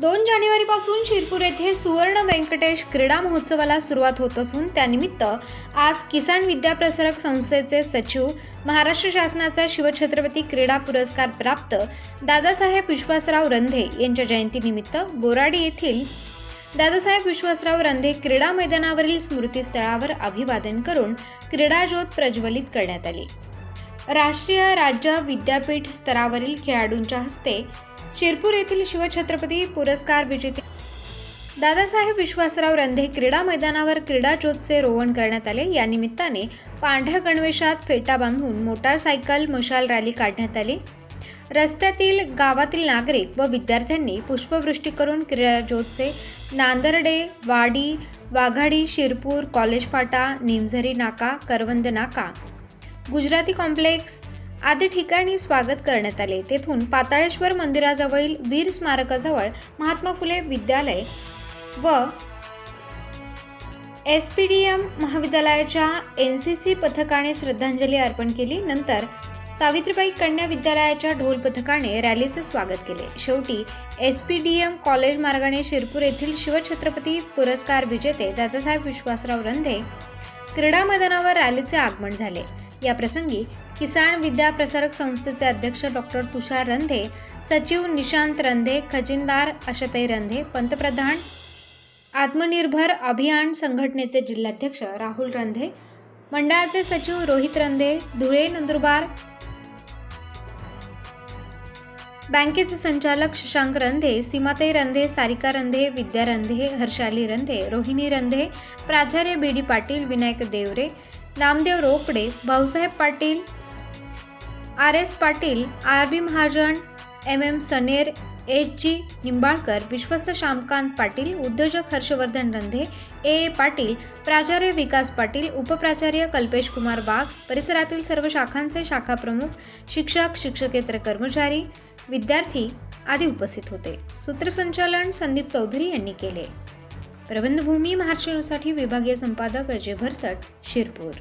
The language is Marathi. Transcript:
दोन जानेवारीपासून शिरपूर येथे सुवर्ण व्यंकटेश क्रीडा महोत्सवाला सुरुवात होत असून त्यानिमित्त आज किसान विद्याप्रसारक संस्थेचे सचिव महाराष्ट्र शासनाचा शिवछत्रपती क्रीडा पुरस्कार प्राप्त दादासाहेब विश्वासराव रंधे यांच्या जयंतीनिमित्त बोराडी येथील दादासाहेब विश्वासराव रंधे क्रीडा मैदानावरील स्मृतीस्थळावर अभिवादन करून क्रीडा ज्योत प्रज्वलित करण्यात आली. राष्ट्रीय राज्य विद्यापीठ स्तरावरील खेळाडूंच्या हस्ते शिरपूर येथील शिवछत्रपती पुरस्कार विजेते दादासाहेब विश्वासराव रंधे क्रीडा मैदानावर क्रीडा ज्योतचे रोवण करण्यात आले. या निमित्ताने पांढऱ्या गणवेशात फेटा बांधून मोटारसायकल मशाल रॅली काढण्यात आली. रस्त्यातील गावातील नागरिक व विद्यार्थ्यांनी पुष्पवृष्टी करून क्रीडा ज्योतचे नांदर्डे वाडी वाघाडी शिरपूर कॉलेज फाटा निमझरी नाका करवंद नाका गुजराती कॉम्प्लेक्स आदी ठिकाणी स्वागत करण्यात आले. तेथून पाताळेश्वर मंदिराजवळील वीर स्मारकाजवळ महात्मा फुले विद्यालय व एस पी डी एम महाविद्यालयाच्या एन सी सी पथकाने श्रद्धांजली अर्पण केली. नंतर सावित्रीबाई कन्या विद्यालयाच्या ढोल पथकाने रॅलीचे स्वागत केले. शेवटी S P D M college मार्गाने शिरपूर येथील शिवछत्रपती पुरस्कार विजेते दादासाहेब विश्वासराव रंधे क्रीडा मैदानावर रॅलीचे आगमन झाले. या प्रसंगी किसान विद्या प्रसारक संस्थेचे अध्यक्ष डॉक्टर तुषार रंधे सचिव निशांत रंधे खजिनदार आशाताई रंधे पंतप्रधान आत्मनिर्भर अभियान संघटनेचे जिल्हाध्यक्ष राहुल रंधे मंडळाचे सचिव रोहित रंधे धुळे नंदुरबार बँकेचे संचालक शशांक रंधे सीमाताई रंधे सारिका रंधे विद्या रंधे हर्षाली रंधे रोहिणी रंधे प्राचार्य B D Patil Vinayak Deore Namdev Rokade Bhausaheb Patil R S Patil R B Mahajan M M Saner H G Nimbalkar विश्वस्त श्यामकांत पाटील उद्योजक हर्षवर्धन रंधे ए ए पाटील प्राचार्य विकास पाटील उपप्राचार्य कल्पेश कुमार वाघ परिसरातील सर्व शाखांचे शाखा प्रमुख शिक्षक शिक्षकेतर कर्मचारी विद्यार्थी आदी उपस्थित होते. सूत्रसंचालन संदीप चौधरी यांनी केले. प्रबंधभूमी महाराष्ट्र विभागीय संपादक अजय भरसट शिरपूर.